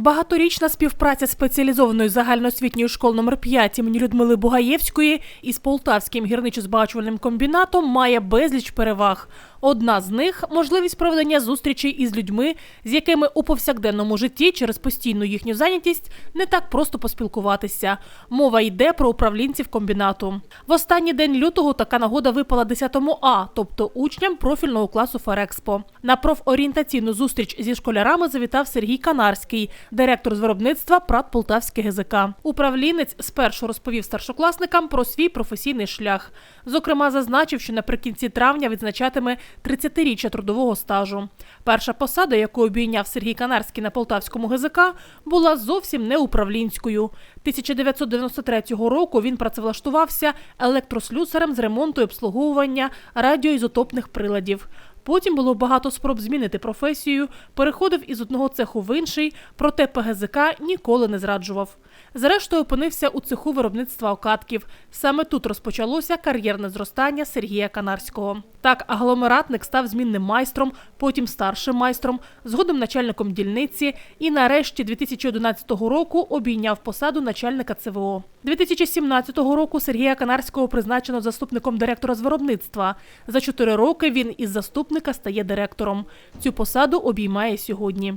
Багаторічна співпраця спеціалізованої загальноосвітньої школи номер 5 імені Людмили Бугаєвської із Полтавським гірничо-збагачувальним комбінатом має безліч переваг. Одна з них можливість проведення зустрічей із людьми, з якими у повсякденному житті через постійну їхню зайнятість не так просто поспілкуватися. Мова йде про управлінців комбінату. В останній день лютого така нагода випала 10 А, тобто учням профільного класу Ферекспо. На профорієнтаційну зустріч зі школярами завітав Сергій Канарський, директор з виробництва ПРАТ Полтавське ГЗК. Управлінець спершу розповів старшокласникам про свій професійний шлях. Зокрема, зазначив, що наприкінці травня відзначатиме 30-річчя трудового стажу. Перша посада, яку обійняв Сергій Канарський на Полтавському ГЗК, була зовсім не управлінською. 1993 року він працевлаштувався електрослюсарем з ремонту і обслуговування радіоізотопних приладів. Потім було багато спроб змінити професію, переходив із одного цеху в інший, проте ПГЗК ніколи не зраджував. Зрештою, опинився у цеху виробництва окатків. Саме тут розпочалося кар'єрне зростання Сергія Канарського. Так, агломератник став змінним майстром, потім старшим майстром, згодом начальником дільниці і нарешті 2011 року обійняв посаду начальника ЦВО. 2017 року Сергія Канарського призначено заступником директора з виробництва. За чотири роки він із заступника стає директором. Цю посаду обіймає сьогодні.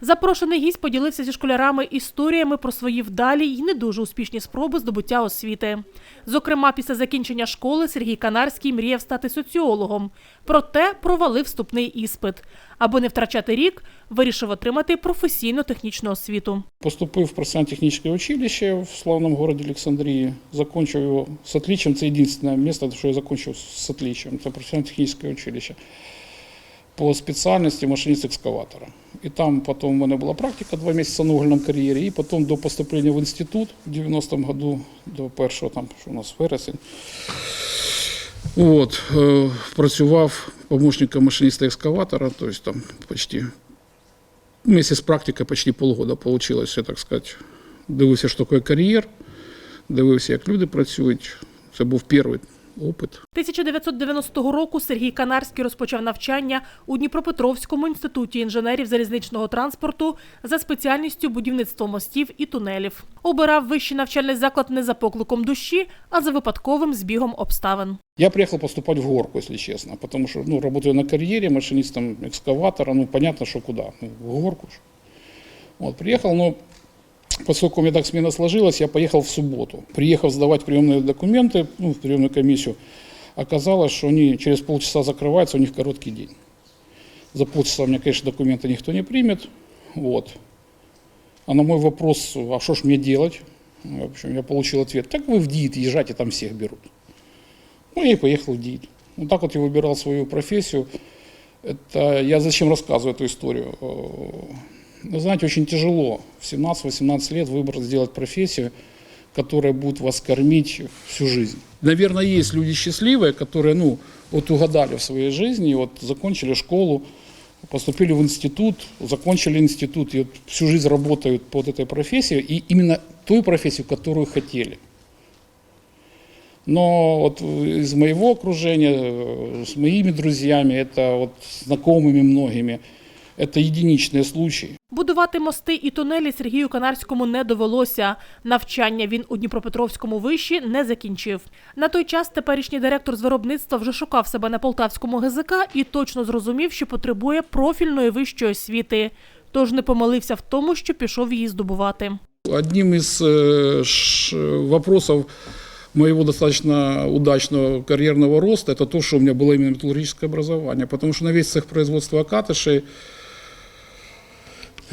Запрошений гість поділився зі школярами історіями про свої вдалі й не дуже успішні спроби здобуття освіти. Зокрема, після закінчення школи Сергій Канарський мріяв стати соціологом, проте провалив вступний іспит. Аби не втрачати рік, вирішив отримати професійно-технічну освіту. Поступив в профессионально-техническое училище в славном городе Александрии. Закончил его с отличием. Это единственное место, что я закончил с отличием. Это профессионально-техническое училище. По специальности машинист экскаватора. И там потом у меня была практика два месяца на угольном карьере. И потом до поступления в институт в 90-м году, до першого, там, що у нас вересень, От, е, працював помощником машиниста екскаватора, то есть там почти вместе з практикою почти полгода я так сказати. Дивився, що таке кар'єр, дивився, як люди працюють. Це був перший опит. 1990 року Сергій Канарський розпочав навчання у Дніпропетровському інституті інженерів залізничного транспорту за спеціальністю будівництво мостів і тунелів. Обирав вищий навчальний заклад не за покликом душі, а за випадковим збігом обставин. Я приехал поступать в горку, если честно, потому что, ну, работаю на карьере, машинистом экскаватора, ну, понятно, что куда, ну, в горку ж. Вот, приехал, но поскольку у меня так смена сложилась, я поехал в субботу. Приехав сдавать приемные документы, ну, в приемную комиссию, оказалось, что они через полчаса закрываются, у них короткий день. За полчаса у меня, конечно, документы никто не примет, вот. А на мой вопрос, а что ж мне делать, в общем, я получил ответ, так вы в ДИИТ езжайте, там всех берут. Ну, я и поехал в ДИИТ. Вот так вот я выбирал свою профессию. Это я зачем рассказываю эту историю? Вы знаете, очень тяжело в 17-18 лет выбрать, сделать профессию, которая будет вас кормить всю жизнь. Наверное, есть люди счастливые, которые, ну, вот угадали в своей жизни, вот закончили школу, поступили в институт, закончили институт и вот всю жизнь работают по вот этой профессии, и именно той профессию, которую хотели. Но вот из моего окружения, э, с моими друзьями, это вот знакомыми многими, это единичные случаи. Будувати мости і тунелі Сергію Канарському не довелося. Навчання він у Дніпропетровському виші не закінчив. На той час теперішній директор з виробництва вже шукав себе на полтавському ГЗК і точно зрозумів, що потребує профільної вищої освіти. Тож не помилився в тому, що пішов її здобувати. Одним из э, ш- вопросов моего достаточно удачного карьерного роста это то, что у меня было именно металлургическое образование. Потому что на весь цех производства окатышей,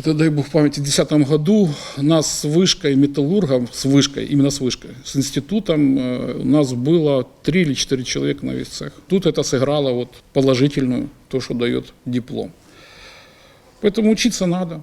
это, дай бог памяти, в 2010 году нас с вышкой металлургом, с вышкой, именно с вышкой, с институтом, э, у нас было 3 или 4 человека на весь цех. Тут это сыграло вот положительную, то, что дает диплом. Поэтому учиться надо.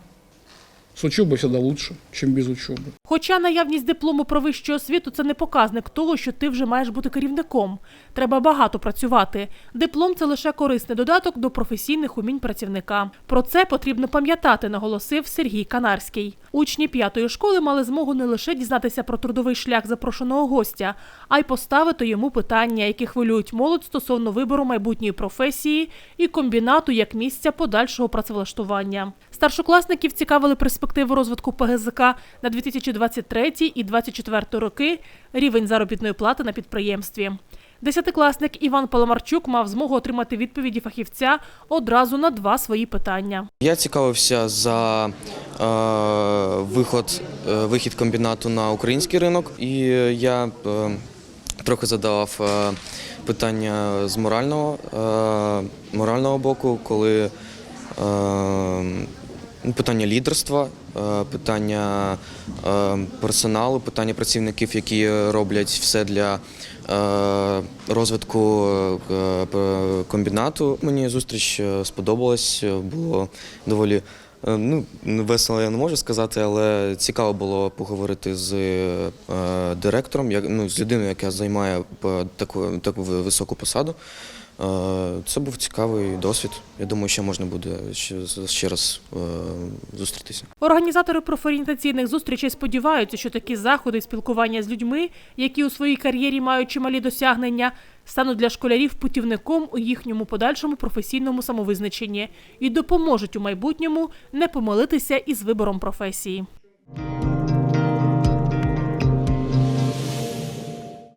С учебой всегда лучше, чем без учебы. Хоча наявність диплому про вищу освіту це не показник того, що ти вже маєш бути керівником. Треба багато працювати. Диплом це лише корисний додаток до професійних умінь працівника. Про це потрібно пам'ятати, наголосив Сергій Канарський. Учні п'ятої школи мали змогу не лише дізнатися про трудовий шлях запрошеного гостя, а й поставити йому питання, які хвилюють молодь стосовно вибору майбутньої професії і комбінату як місця подальшого працевлаштування. Старшокласників цікавили перспективи перспективи розвитку ПГЗК на 2023 і 2024 роки, рівень заробітної плати на підприємстві. Десятикласник Іван Паламарчук мав змогу отримати відповіді фахівця одразу на два свої питання. Я цікавився за е, виход, е, вихід комбінату на український ринок, і я е, трохи задавав е, питання з морального, е, морального боку, коли е, питання лідерства, е, питання е, персоналу, питання працівників, які роблять все для е, розвитку комбінату. Мені зустріч сподобалась, було доволі. Ну, весело я не можу сказати, але цікаво було поговорити з директором, ну, з людиною, яка займає таку, таку високу посаду. Е, Це був цікавий досвід. Я думаю, що можна буде ще, ще раз е, зустрітися. Організатори профорієнтаційних зустрічей сподіваються, що такі заходи спілкування з людьми, які у своїй кар'єрі мають чималі досягнення, стануть для школярів путівником у їхньому подальшому професійному самовизначенні і допоможуть у майбутньому не помилитися із вибором професії.